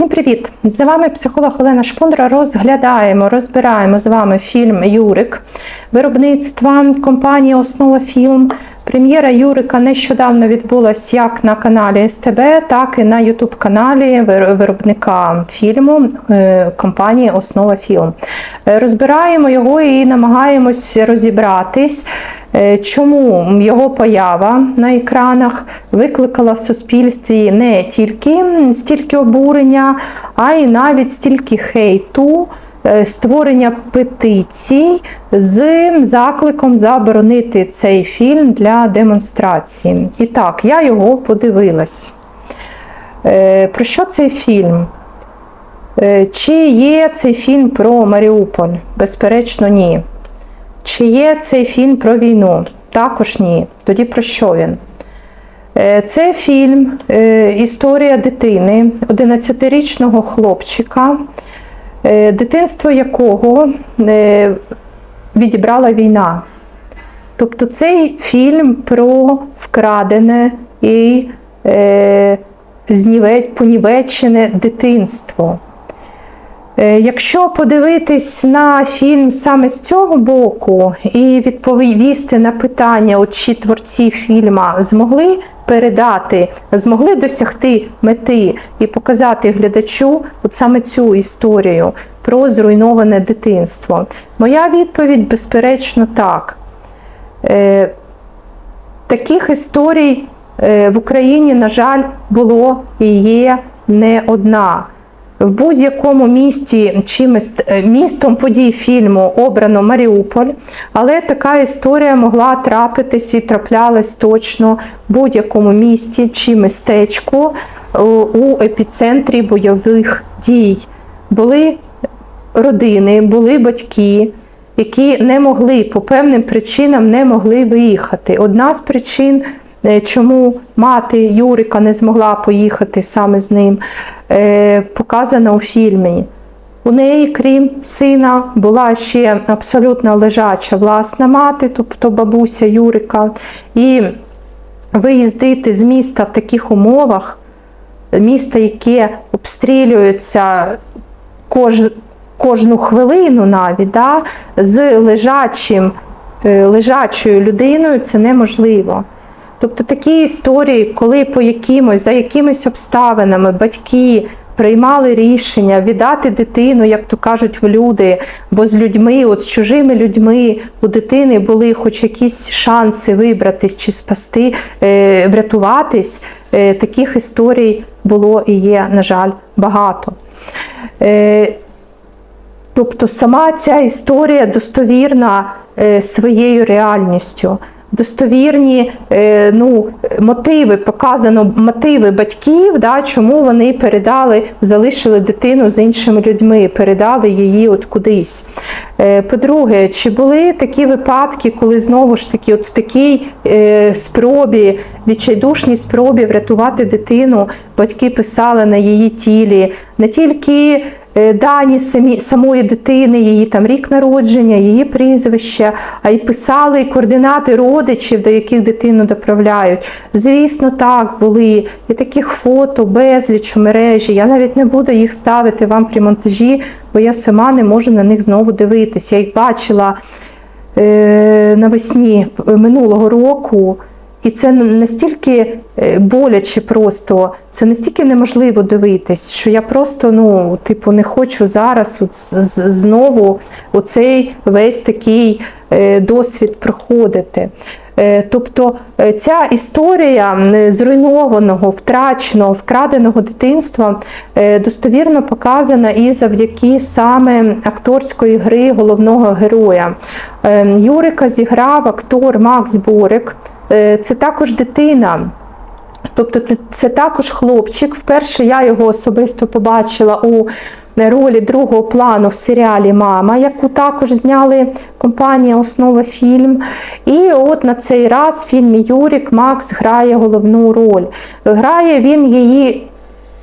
Всім привіт! З вами психолог Олена Шпундра. Розглядаємо, розбираємо з вами фільм Юрик виробництва компанії Основа Фільм. Прем'єра Юрика нещодавно відбулася як на каналі СТБ, так і на Ютуб каналі виробника фільму е, компанії Основа Фільм. Е, Розбираємо його і намагаємось розібратись. Е, Чому його поява на екранах викликала в суспільстві не тільки стільки обурення, а й навіть стільки хейту, е, створення петицій з закликом заборонити цей фільм для демонстрації. І так, я його подивилась. Е, Про що цей фільм? Чи є цей фільм про Маріуполь? Безперечно, ні. Чи є цей фільм про війну? Також ні. Тоді про що він? Е, Це фільм е, Історія дитини, 11-річного хлопчика, е, дитинство якого відібрала війна. Тобто цей фільм про вкрадене і понівечене дитинство. Е, Якщо подивитись на фільм саме з цього боку і відповісти на питання, от чи творці фільма змогли передати, змогли досягти мети і показати глядачу от саме цю історію про зруйноване дитинство, моя відповідь, безперечно, так. Е, Таких історій е, в Україні, на жаль, було і є не одна. В будь-якому місті чи міст- е, містом подій фільму обрано Маріуполь, але така історія могла трапитись і траплялась точно в будь-якому місті чи містечку е, у епіцентрі бойових дій. Були родини, були батьки, які не могли по певним причинам не могли виїхати. Одна з причин, чому мати Юрика не змогла поїхати саме з ним, е, показана у фільмі. У неї, крім сина, була ще абсолютно лежача власна мати, тобто бабуся Юрика. І виїздити з міста в таких умовах, місто, яке обстрілюється кож, кожну хвилину навіть, да, з лежачим, е, лежачою людиною, це неможливо. Тобто такі історії, коли по якимось, за якимись обставинами батьки приймали рішення віддати дитину, як то кажуть в люди, бо з людьми, от з чужими людьми у дитини були хоч якісь шанси вибратись чи спасти, е, врятуватись. Е, Таких історій було і є, на жаль, багато. Е, Тобто сама ця історія достовірна своєю реальністю. Достовірні е, ну, мотиви, показано мотиви батьків, да, чому вони передали, залишили дитину з іншими людьми, передали її от кудись. Е, По-друге, чи були такі випадки, коли знову ж таки, от в такій е, спробі, відчайдушній спробі врятувати дитину, батьки писали на її тілі не тільки дані самі, самої дитини, її там рік народження, її прізвище, а й писали координати родичів, до яких дитину доправляють. Звісно, так були. І таких фото безліч у мережі. Я навіть не буду їх ставити вам при монтажі, бо я сама не можу на них знову дивитися. Я їх бачила е, навесні минулого року. І це настільки е, боляче просто, це настільки неможливо дивитись, що я просто ну, типу, не хочу зараз от знову оцей весь такий е, досвід проходити. Е, Тобто е, ця історія зруйнованого, втраченого, вкраденого дитинства е, достовірно показана і завдяки саме акторської гри головного героя. Е, Юрика зіграв актор Макс Борик. Е, Це також дитина. Тобто це, також хлопчик. Вперше я його особисто побачила у ролі другого плану в серіалі Мама, яку також зняли компанія Основа фільм. І от на цей раз в фільмі Юрік Макс грає головну роль. Грає він її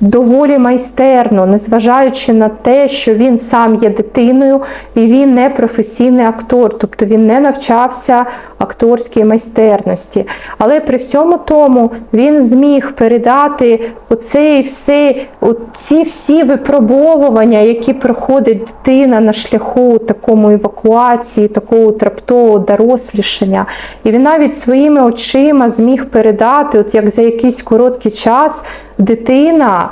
доволі майстерно, незважаючи на те, що він сам є дитиною і він не професійний актор, тобто він не навчався акторській майстерності. Але при всьому тому він зміг передати оцей все, ці всі випробовування, які проходить дитина на шляху такому евакуації, такого траптового дорослішання. І він навіть своїми очима зміг передати, от як за якийсь короткий час дитина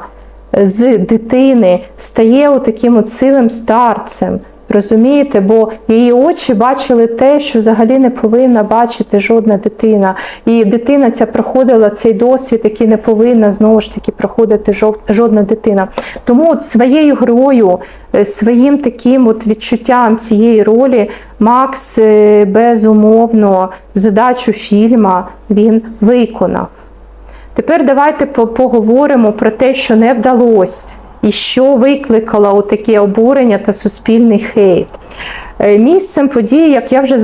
з дитини стає таким от сивим старцем. Розумієте, бо її очі бачили те, що взагалі не повинна бачити жодна дитина. І дитина ця проходила цей досвід, який не повинна знову ж таки проходити жодна дитина. Тому от своєю грою, е, своїм таким от відчуттям цієї ролі Макс е, безумовно задачу фільма він виконав. Тепер давайте поговоримо про те, що не вдалося, і що викликало таке обурення та суспільний хейт. Е, місцем події, як я вже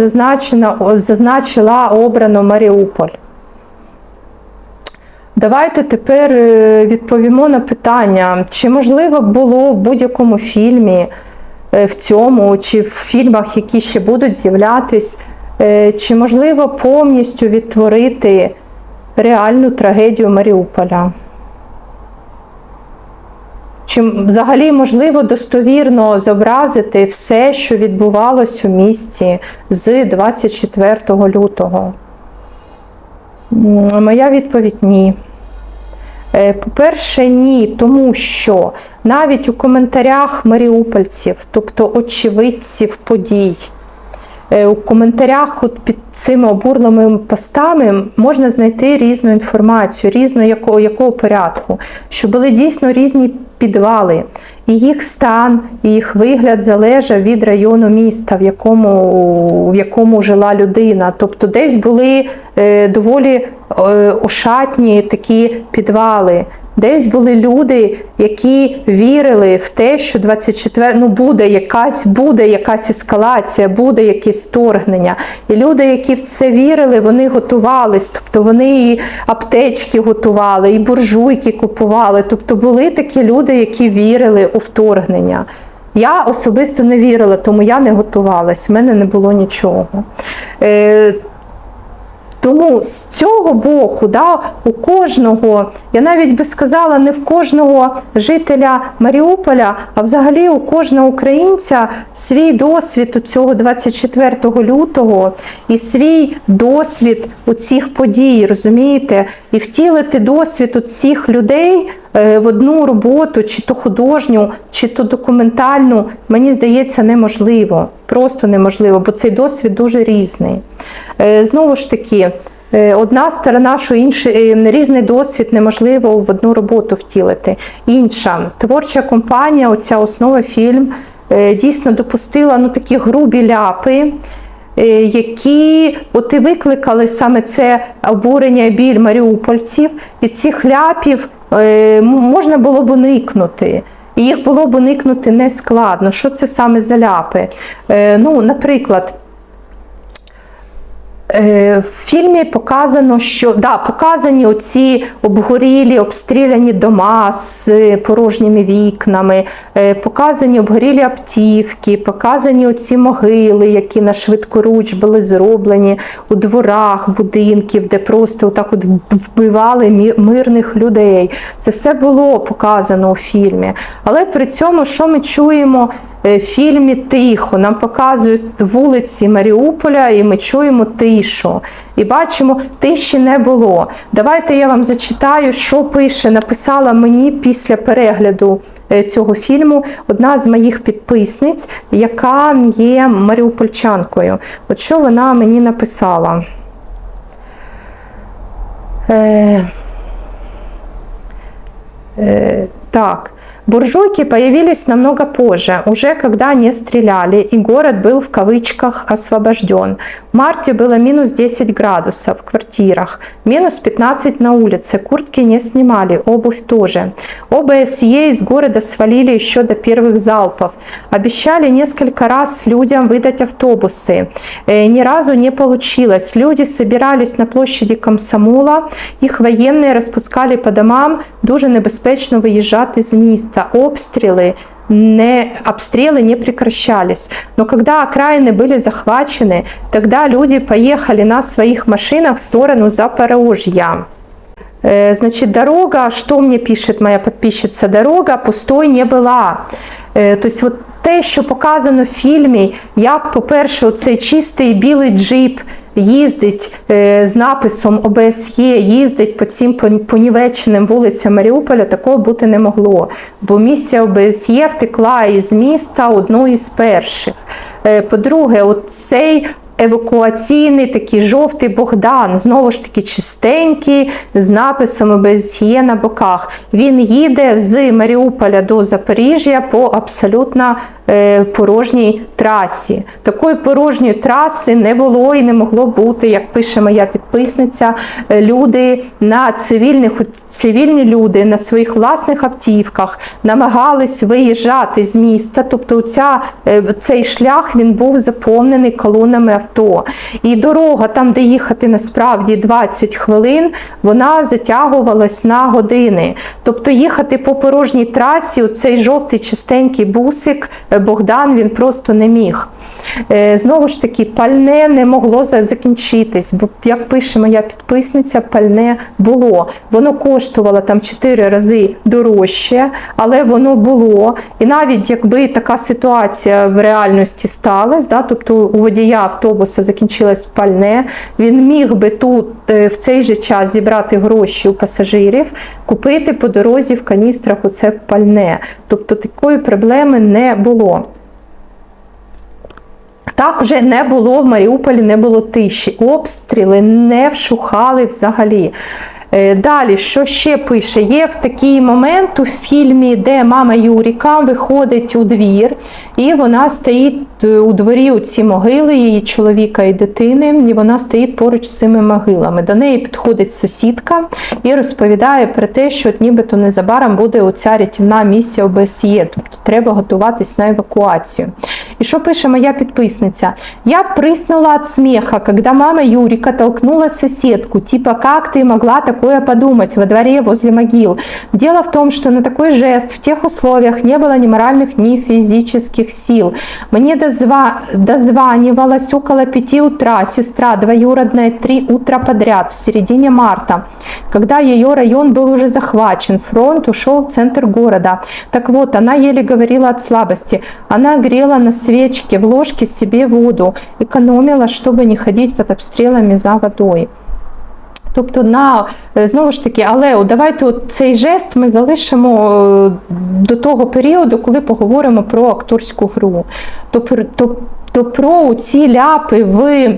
зазначила, обрано Маріуполь. Давайте тепер е, відповімо на питання, чи можливо було в будь-якому фільмі, е, в цьому, чи в фільмах, які ще будуть з'являтись, чи можливо повністю відтворити реальну трагедію Маріуполя. Чи взагалі можливо достовірно зобразити все, що відбувалось у місті з 24 лютого? Моя відповідь ні. Е, по-перше, ні, тому що навіть у коментарях маріупольців, тобто очевидців подій, у коментарях от під цими обурливими постами можна знайти різну інформацію, різну якого, якого порядку, що були дійсно різні підвали, і їх стан, і їх вигляд залежав від району міста, в якому в якому жила людина. Тобто десь були е, доволі е, ошатні такі підвали. Десь були люди, які вірили в те, що 24 ну буде якась буде якась ескалація, буде якесь вторгнення. І люди, які в це вірили, вони готувались. Тобто вони і аптечки готували, і буржуйки купували. Тобто були такі люди, які вірили у вторгнення. Я особисто не вірила, тому я не готувалась, в мене не було нічого. Тому з цього боку, да, у кожного, я навіть би сказала, не в кожного жителя Маріуполя, а взагалі у кожного українця свій досвід у цього 24 лютого і свій досвід у цих подій, розумієте? І втілити досвід у цих людей в одну роботу, чи то художню, чи то документальну, мені здається, неможливо. Просто неможливо, бо цей досвід дуже різний. Е, знову ж таки, е, одна сторона, що інший різний досвід неможливо в одну роботу втілити. Інша творча компанія, оця основа фільм, дійсно допустила ну, такі грубі ляпи. Е, які от і викликали саме це обурення біль маріупольців, і цих ляпів е, можна було б уникнути. І їх було б уникнути нескладно. Що це саме за ляпи? Е, ну, Наприклад, Е, в фільмі показано, що да, показані оці обгорілі, обстріляні дома з порожніми вікнами, е, показані обгорілі аптівки, показані оці могили, які на швидкоруч були зроблені у дворах будинків, де просто отак от вбивали мирних людей. Це все було показано у фільмі. Але при цьому, що ми чуємо? Е, фільмі Тихо нам показують вулиці Маріуполя, і ми чуємо тишу. І бачимо, тиші не було. Давайте я вам зачитаю, що пише, написала мені після перегляду е, цього фільму одна з моїх підписниць, яка є маріупольчанкою. От що вона мені написала? Е, е, Так. Буржуйки появились намного позже, уже когда не стреляли, и город был в кавычках освобожден. В марте было минус 10 градусов в квартирах, минус 15 на улице, куртки не снимали, обувь тоже. ОБСЕ из города свалили еще до первых залпов. Обещали несколько раз людям выдать автобусы. Э, Ни разу не получилось. Люди собирались на площади Комсомола, їх воєнні розпускали по домам, дуже небезпечно виїжджати з міста. Обстріли не, обстрелы не прекращались. Но когда окраины были захвачены, тогда люди поехали на своих машинах в сторону Запорожья. Э, Значит, дорога, что мне пишет моя подписчица, дорога пустой не была. Е, Тобто, от те, що показано в фільмі, як, по-перше, цей чистий білий джип їздить е, з написом ОБСЄ, їздить по цим пон- понівеченим вулицям Маріуполя, такого бути не могло. Бо місія ОБСЄ втекла із міста одною з перших. Е, По-друге, цей евакуаційний такий жовтий Богдан, знову ж таки чистенький, з написом ОБСЄ на боках. Він їде з Маріуполя до Запоріжжя по абсолютно е, порожній трасі. Такої порожньої траси не було і не могло бути, як пише моя підписниця. Е, Люди на цивільних цивільні люди на своїх власних автівках намагались виїжджати з міста. Тобто, ця, е, цей шлях він був заповнений колонами авто. І дорога, там, де їхати насправді 20 хвилин, вона затягувалась на години. Тобто їхати по порожній трасі, цей жовтий чистенький бусик е, Богдан він просто не міг. Е, Знову ж таки, пальне не могло за- закінчитись, бо, як пише моя підписниця, пальне було. Воно коштувало там 4 рази дорожче, але воно було. І навіть якби така ситуація в реальності сталася, да, тобто у водія автобуса закінчилось пальне, він міг би тут е, в цей же час зібрати гроші у пасажирів, купити по дорозі в каністрах оце пальне. Тобто такої проблеми не було. Так вже не було в Маріуполі, не було тиші. Обстріли не вшухали взагалі. Е, Далі, що ще пише? Є в такий момент у фільмі, де мама Юріка виходить у двір, і вона стоїть е, у дворі у ці могили, її чоловіка і дитини, і вона стоїть поруч з цими могилами. До неї підходить сусідка і розповідає про те, що нібито незабаром буде оця рятівна місія ОБСЄ, тобто треба готуватись на евакуацію. І що пише моя підписниця? Я прыснула от смеха, когда мама Юрика толкнула соседку, типа «Как ты могла такое подумать во дворе возле могил?» Дело в том, что на такой жест в тех условиях не было ни моральных, ни физических сил. Мне дозва... дозванивалась около пяти утра сестра двоюродная три утра подряд в середине марта, когда ее район был уже захвачен, фронт ушел в центр города. Так вот, она еле говорила от слабости. Она грела на свечке в ложке себе воду, экономила, чтобы не ходить под обстрелами за водой. Тобто, на е, знову ж таки, але от давайте от цей жест ми залишимо е, до того періоду, коли поговоримо про акторську гру. То, то, то про ці ляпи в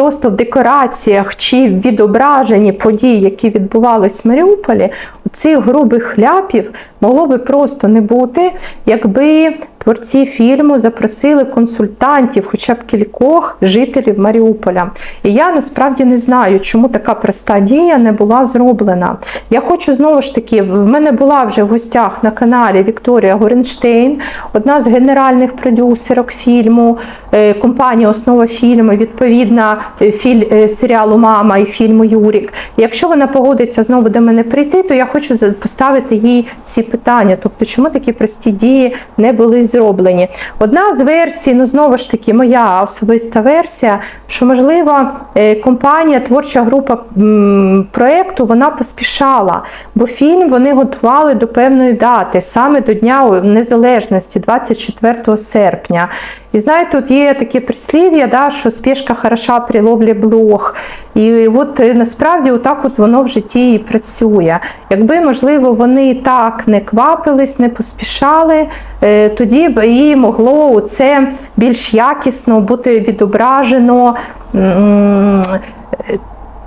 просто в декораціях чи в відображенні подій, які відбувались в Маріуполі, цих грубих ляпів могло би просто не бути, якби творці фільму запросили консультантів, хоча б кількох жителів Маріуполя. І я насправді не знаю, чому така проста дія не була зроблена. Я хочу знову ж таки, в мене була вже в гостях на каналі Вікторія Горенштейн, одна з генеральних продюсерок фільму, е, компанія Основа фільму, відповідна філь, е, серіалу Мама і фільму Юрік. Якщо вона погодиться знову до мене прийти, то я хочу поставити їй ці питання. Тобто, чому такі прості дії не були зроблені? Одна з версій, ну знову ж таки, моя особиста версія, що можливо е, компанія, творча група м, проекту вона поспішала, бо фільм вони готували до певної дати, саме до Дня Незалежності, 24 серпня. І знаєте, тут є таке прислів'я, да, що спішка хороша при ловлі блох. І от е, насправді отак от воно в житті і працює. Якби, можливо, вони так не квапились, не поспішали, е, тоді б і могло це більш якісно бути відображено.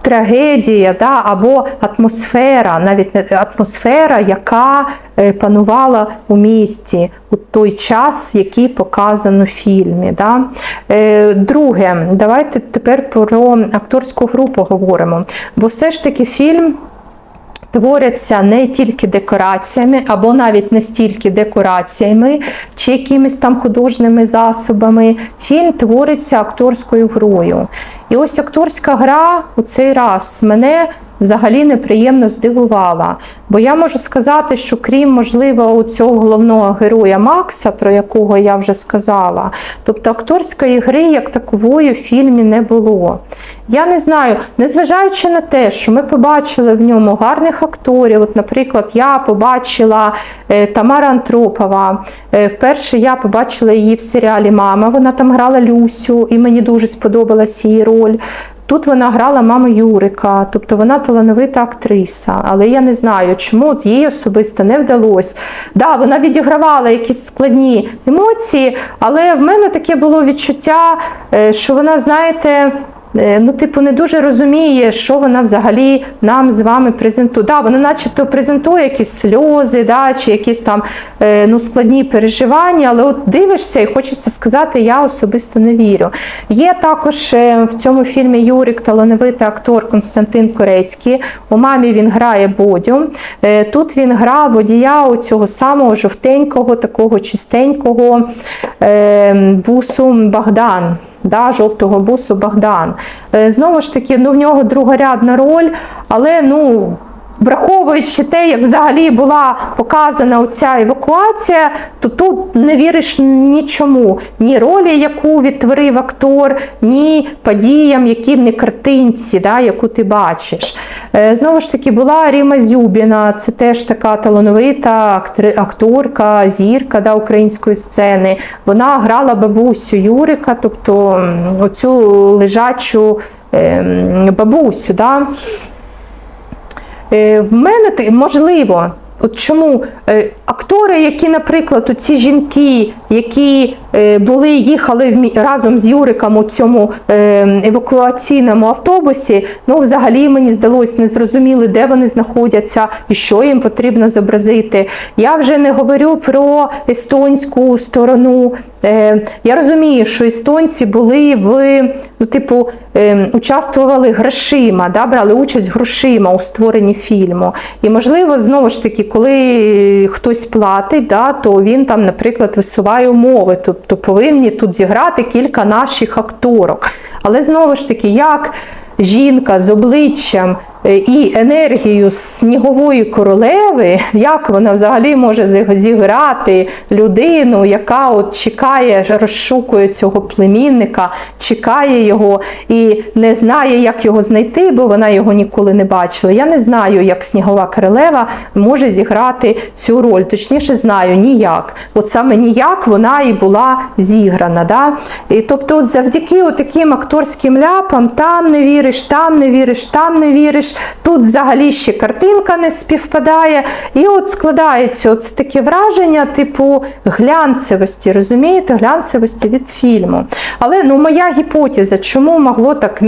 Трагедія, да, або атмосфера, навіть атмосфера, яка е, панувала у місті у той час, який показано в фільмі. Да. Е, Друге, давайте тепер про акторську групу говоримо. Бо все ж таки фільм творяться не тільки декораціями, або навіть не стільки декораціями чи якимись там художніми засобами. Фільм твориться акторською грою. І ось акторська гра у цей раз мене взагалі неприємно здивувала. Бо я можу сказати, що крім, можливо, цього головного героя Макса, про якого я вже сказала, тобто акторської гри як такової в фільмі не було. Я не знаю, незважаючи на те, що ми побачили в ньому гарних акторів, от, наприклад, я побачила е, Тамара Антропова. Е, вперше я побачила її в серіалі Мама. Вона там грала Люсю, і мені дуже сподобалась її роль. Тут вона грала маму Юрика, тобто вона талановита актриса. Але я не знаю, чому от їй особисто не вдалося. Да, вона відігравала якісь складні емоції, але в мене таке було відчуття, е, що вона, знаєте, ну, типу, не дуже розуміє, що вона взагалі нам з вами презентує. Да, вона начебто презентує якісь сльози, да, чи якісь там е, ну, складні переживання, але от дивишся і хочеться сказати, я особисто не вірю. Є також е, в цьому фільмі Юрик талановитий актор Константин Корецький. У мамі він грає Бодю. Е, Тут він грав водія у цього самого жовтенького, такого чистенького е, бусу Богдан. Да, жовтого бусу Богдан. Е, Знову ж таки, ну в нього другорядна роль, але ну. Враховуючи те, як взагалі була показана оця евакуація, то тут не віриш нічому, ні ролі, яку відтворив актор, ні подіям, які не картинці, да, яку ти бачиш. Е, Знову ж таки, була Ріма Зюбіна, це теж така талановита акторка, зірка да, української сцени. Вона грала бабусю Юрика, тобто оцю лежачу ем, бабусю. Да. Е, В мене можливо. От чому е, актори, які, наприклад, ці жінки, які е, були, їхали разом з Юриком у цьому евакуаційному автобусі, ну взагалі мені здалось, не зрозуміли, де вони знаходяться і що їм потрібно зобразити. Я вже не говорю про естонську сторону. Я розумію, що естонці були в, ну, типу, е, участвували грошима, да, брали участь грошима у створенні фільму. І, можливо, знову ж таки, коли хтось платить, да, то він там, наприклад, висуває умови, тобто повинні тут зіграти кілька наших акторок. Але знову ж таки, як жінка з обличчям е, і енергією снігової королеви, як вона взагалі може зіграти людину, яка от чекає, розшукує цього племінника, чекає його і не знає, як його знайти, бо вона його ніколи не бачила. Я не знаю, як снігова королева може зіграти цю роль. Точніше, знаю ніяк. От саме ніяк вона і була зіграна. Да? І тобто, от завдяки от таким акторським ляпам, там не віриш, там не віриш, там не віриш. Тут взагалі ще картинка не співпадає. І от складається оце таке враження, типу глянцевості, розумієте, глянцевості від фільму. Але ну, моя гіпотеза, чому могло так.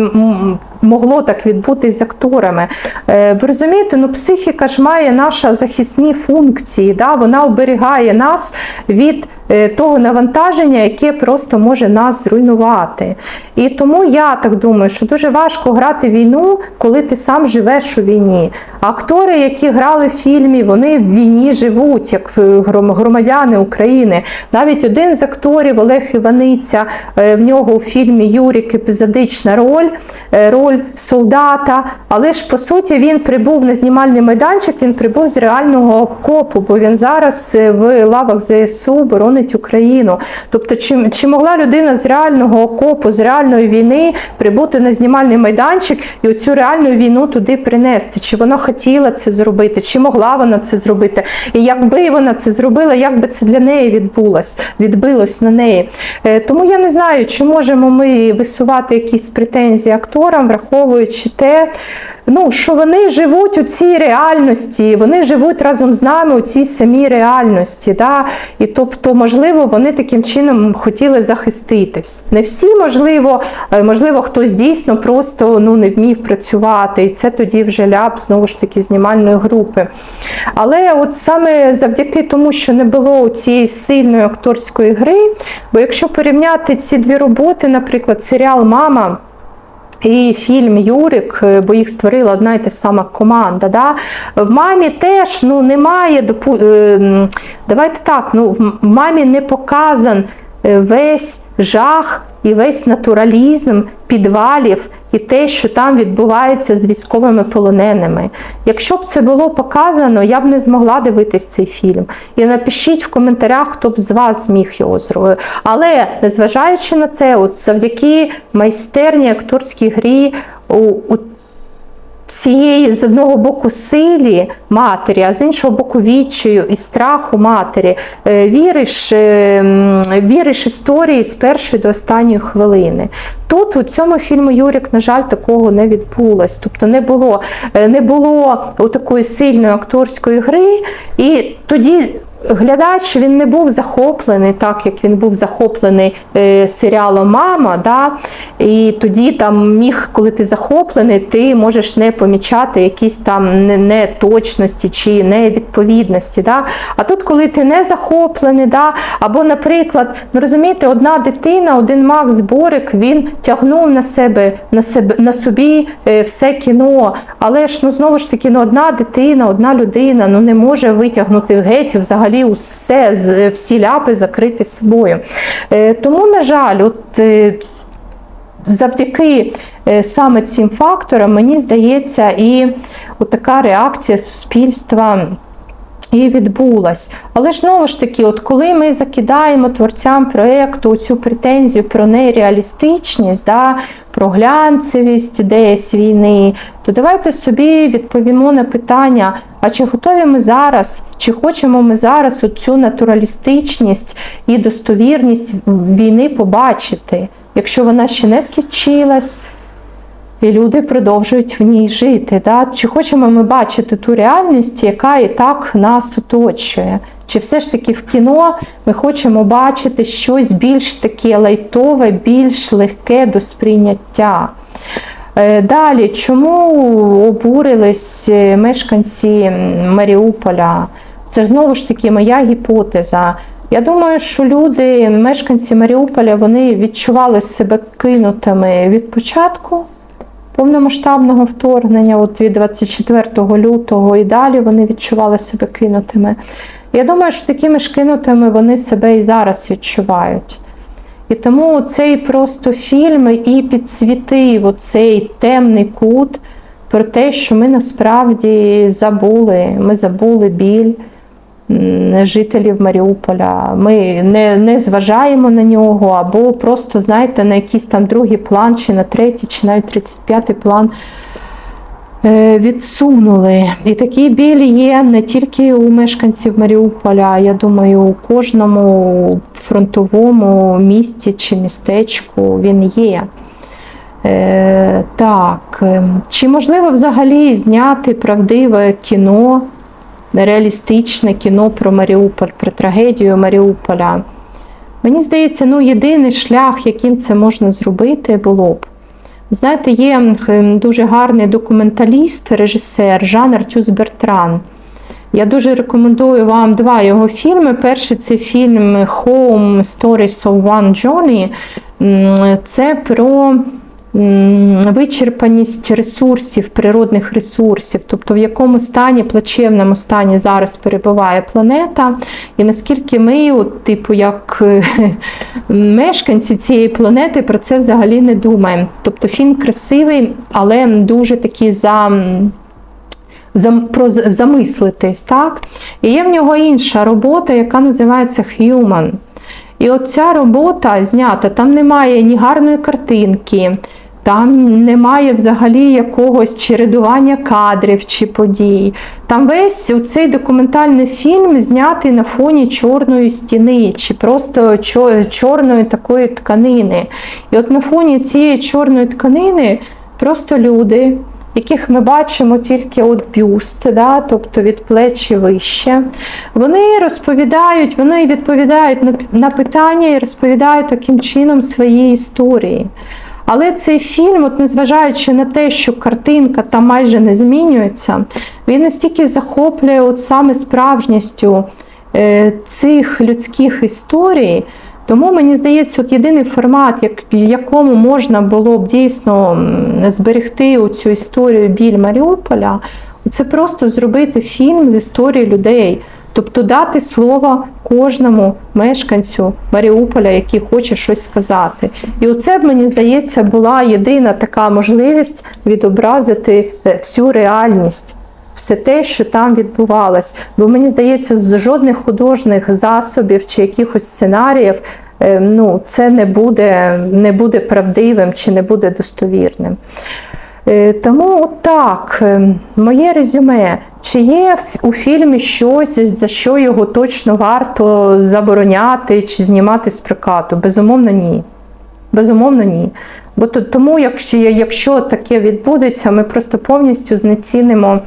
Могло так відбутись з акторами. Е, ви розумієте, ну психіка ж має наші захисні функції, да? вона оберігає нас від е, того навантаження, яке просто може нас зруйнувати. І тому я так думаю, що дуже важко грати війну, коли ти сам живеш у війні. Актори, які грали в фільмі, вони в війні живуть, як громадяни України. Навіть один з акторів Олег Іваниця, е, в нього у фільмі Юрік епізодична роль, е, роль солдата. Але ж по суті він прибув на знімальний майданчик, він прибув з реального окопу, бо він зараз е, в лавах ЗСУ боронить Україну. Тобто, чи, чи могла людина з реального окопу, з реальної війни прибути на знімальний майданчик і оцю реальну війну туди принести? Чи вона хотіла це зробити, чи могла вона це зробити? І якби вона це зробила, як би це для неї відбулось, відбилось на неї? Е, Тому я не знаю, чи можемо ми висувати якісь претензії акторам, враховуючи те, ну, що вони живуть у цій реальності, вони живуть разом з нами у цій самій реальності. Да? І тобто, можливо, вони таким чином хотіли захиститись. Не всі, можливо, е, можливо, хтось дійсно просто ну, не вмів працювати, і це тоді вже ляп знову ж таки знімальної групи. Але от саме завдяки тому, що не було цієї сильної акторської гри, бо якщо порівняти ці дві роботи, наприклад, серіал Мама. І фільм Юрик, е, бо їх створила одна і та сама команда. Да? В мамі теж ну, немає. допу- е, Давайте так, ну, в мамі не показан е, весь жах і весь натуралізм підвалів і те, що там відбувається з військовими полоненими. Якщо б це було показано, я б не змогла дивитись цей фільм. І напишіть в коментарях, хто б з вас зміг його зробити. Але незважаючи на це, от завдяки майстерній акторській грі у, у цієї з одного боку силі матері, а з іншого боку відчаю і страху матері, е, віриш, е, віриш історії з першої до останньої хвилини. Тут у цьому фільму Юрік, на жаль, такого не відбулось. Тобто не було, е, не було такої сильної акторської гри, і тоді. Глядач він не був захоплений, так як він був захоплений е, серіалом Мама. Да? І тоді там міг, коли ти захоплений, ти можеш не помічати якісь там неточності чи невідповідності. Да? А тут, коли ти не захоплений, да? або, наприклад, ну розумієте, одна дитина, один Макс Борик, він тягнув на себе на себе на собі е, все кіно. Але ж ну знову ж таки, ну одна дитина, одна людина ну не може витягнути геть взагалі усе з всі ляпи закрити собою. Е, Тому, на жаль, от. е, завдяки е, саме цим факторам, мені здається, і така реакція суспільства. І відбулась. Але ж знову ж таки, от коли ми закидаємо творцям проєкту цю претензію про нереалістичність, да, про глянцевість десь війни, то давайте собі відповімо на питання: а чи готові ми зараз, чи хочемо ми зараз цю натуралістичність і достовірність війни побачити, якщо вона ще не скінчилась, і люди продовжують в ній жити. Да? Чи хочемо ми бачити ту реальність, яка і так нас оточує? Чи все ж таки в кіно ми хочемо бачити щось більш таке лайтове, більш легке до сприйняття? Е, Далі, чому обурились е, мешканці Маріуполя? Це знову ж таки моя гіпотеза. Я думаю, що люди, мешканці Маріуполя, вони відчували себе кинутими від початку повномасштабного вторгнення, от від 24 лютого і далі вони відчували себе кинутими. Я думаю, що такими ж кинутими вони себе і зараз відчувають. І тому цей просто фільм і підсвітив оцей темний кут про те, що ми насправді забули, ми забули біль жителів Маріуполя. Ми не, не зважаємо на нього, або просто, знаєте, на якийсь там другий план, чи на третій, чи навіть 35-й план е, відсунули. І такий біль є не тільки у мешканців Маріуполя, я думаю, у кожному фронтовому місті чи містечку він є. Е, так, е, чи можливо взагалі зняти правдиве кіно, реалістичне кіно про Маріуполь, про трагедію Маріуполя? Мені здається, ну єдиний шлях, яким це можна зробити, було б. Знаєте, є дуже гарний документаліст, режисер Жан Артюс Бертран. Я дуже рекомендую вам два його фільми. Перший це фільм Home Stories of One Johnny. Це про вичерпаність ресурсів, природних ресурсів, тобто в якому стані, плачевному стані зараз перебуває планета, і наскільки ми, от, типу, як е, мешканці цієї планети, про це взагалі не думаємо. Тобто фільм красивий, але дуже такий за. Про замислитись, так? І є в нього інша робота, яка називається Human. І от ця робота знята, там немає ні гарної картинки, там немає взагалі якогось чередування кадрів чи подій. Там весь цей документальний фільм знятий на фоні чорної стіни, чи просто чорної такої тканини. І от на фоні цієї чорної тканини просто люди яких ми бачимо тільки от бюст, да, тобто від плечі вище. Вони розповідають, вони відповідають на, питання і розповідають таким чином свої історії. Але цей фільм, от незважаючи на те, що картинка там майже не змінюється, він настільки захоплює от саме справжністю е, цих людських історій. Тому мені здається, от єдиний формат, як, якому можна було б дійсно зберегти цю історію біль Маріуполя, це просто зробити фільм з історії людей. Тобто дати слово кожному мешканцю Маріуполя, який хоче щось сказати. І оце мені здається, була єдина така можливість відобразити е, всю реальність. Все те, що там відбувалось. Бо мені здається, з жодних художніх засобів чи якихось сценаріїв е, ну, це не буде, не буде правдивим чи не буде достовірним. Е, Тому так, е, моє резюме. Чи є у фільмі щось, за що його точно варто забороняти чи знімати з прокату? Безумовно, ні. Безумовно, ні. Бо то- тому, якщо, якщо таке відбудеться, ми просто повністю знецінимо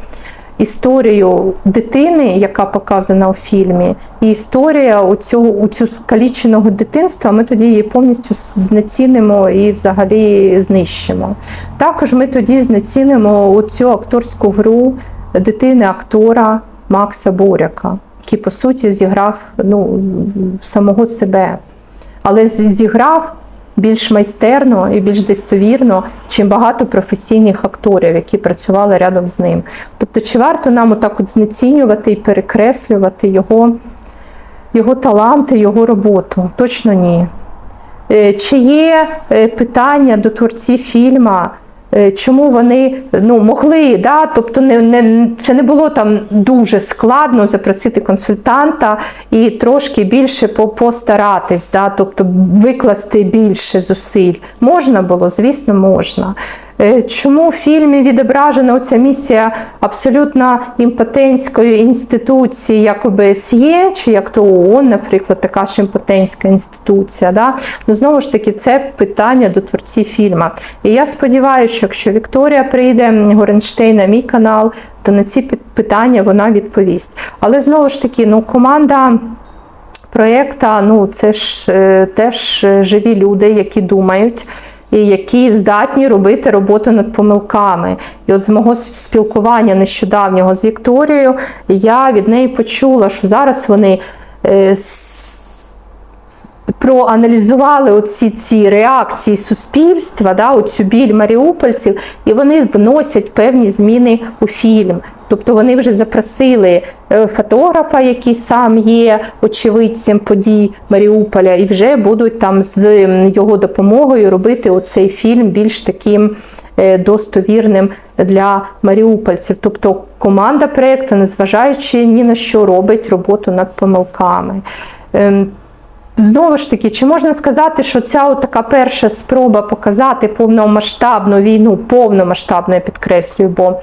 історію дитини, яка показана у фільмі, і історія у цього у цю скаліченого дитинства, ми тоді її повністю знецінимо і взагалі знищимо. Також ми тоді знецінимо цю акторську гру дитини актора Макса Буряка, який по суті зіграв ну, самого себе. Але зіграв більш майстерно і більш достовірно, чим багато професійних акторів, які працювали рядом з ним. Тобто, чи варто нам отак от знецінювати і перекреслювати його, його таланти, його роботу? Точно ні. Е, Чи є е, питання до творців фільма? Е, Чому вони ну, могли, да? тобто не, не, це не було там дуже складно запросити консультанта і трошки більше постаратись, да? тобто викласти більше зусиль. Можна було, звісно, можна. Е, Чому в фільмі відображена оця місія абсолютно імпотентської інституції, як ОБСЄ, чи як то ООН, наприклад, така ж імпотентська інституція? Да? Ну, знову ж таки, це питання до творців фільму. І я сподіваюся, що якщо Вікторія прийде Горенштейн на мій канал, то на ці питання вона відповість. Але знову ж таки, ну, команда. Проєкта, ну це ж е, теж е, живі люди, які думають які здатні робити роботу над помилками. І от з мого спілкування нещодавнього з Вікторією я від неї почула, що зараз вони е, проаналізували оці ці реакції суспільства, да, оцю біль маріупольців, і вони вносять певні зміни у фільм. Тобто вони вже запросили е, фотографа, який сам є очевидцем подій Маріуполя, і вже будуть там з його допомогою робити оцей фільм більш таким е, достовірним для маріупольців. Тобто команда проєкту, незважаючи ні на що, робить роботу над помилками. Знову ж таки, чи можна сказати, що ця така перша спроба показати повномасштабну війну, повномасштабну, я підкреслюю, бо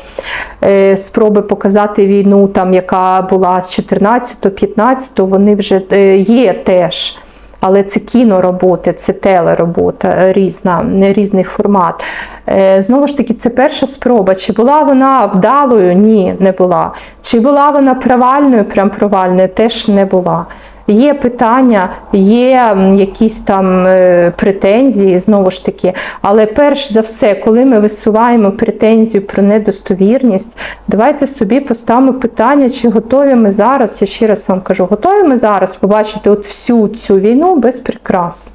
е, спроби показати війну, там, яка була з 14-15, вони вже е, є теж. Але це кінороботи, це телеробота, е, різна, різний формат. Е, Знову ж таки, це перша спроба. Чи була вона вдалою? Ні, не була. Чи була вона провальною, прям провальною, теж не була. Є питання, є якісь там е, претензії, знову ж таки. Але перш за все, коли ми висуваємо претензію про недостовірність, давайте собі поставимо питання, чи готові ми зараз, я ще раз вам кажу, готові ми зараз побачити от всю цю війну без прикрас?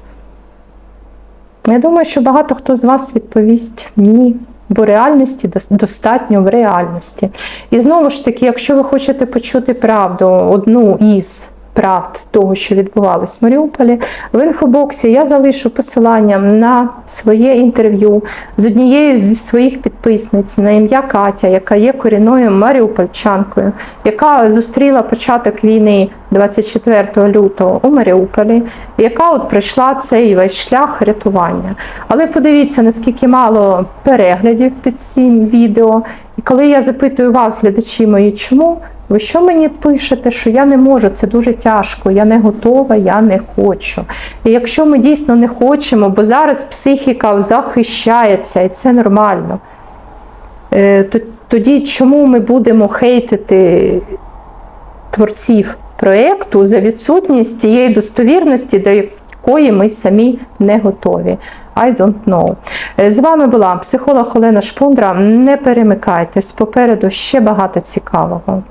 Я думаю, що багато хто з вас відповість ні. Бо реальності достатньо в реальності. І знову ж таки, якщо ви хочете почути правду, одну із правд того, що відбувалось в Маріуполі, в інфобоксі я залишу посилання на своє інтерв'ю з однією зі своїх підписниць на ім'я Катя, яка є корінною маріупольчанкою, яка зустріла початок війни 24 лютого у Маріуполі, яка от пройшла цей весь шлях рятування. Але подивіться, наскільки мало переглядів під цим відео. І коли я запитую вас, глядачі мої, чому? Ви що мені пишете, що я не можу, це дуже тяжко, я не готова, я не хочу. І якщо ми дійсно не хочемо, бо зараз психіка захищається, і це нормально. Е, Тоді чому ми будемо хейтити творців проєкту за відсутність тієї достовірності, до якої ми самі не готові? I don't know. Е, З вами була психолог Олена Шпундра. Не перемикайтесь, попереду ще багато цікавого.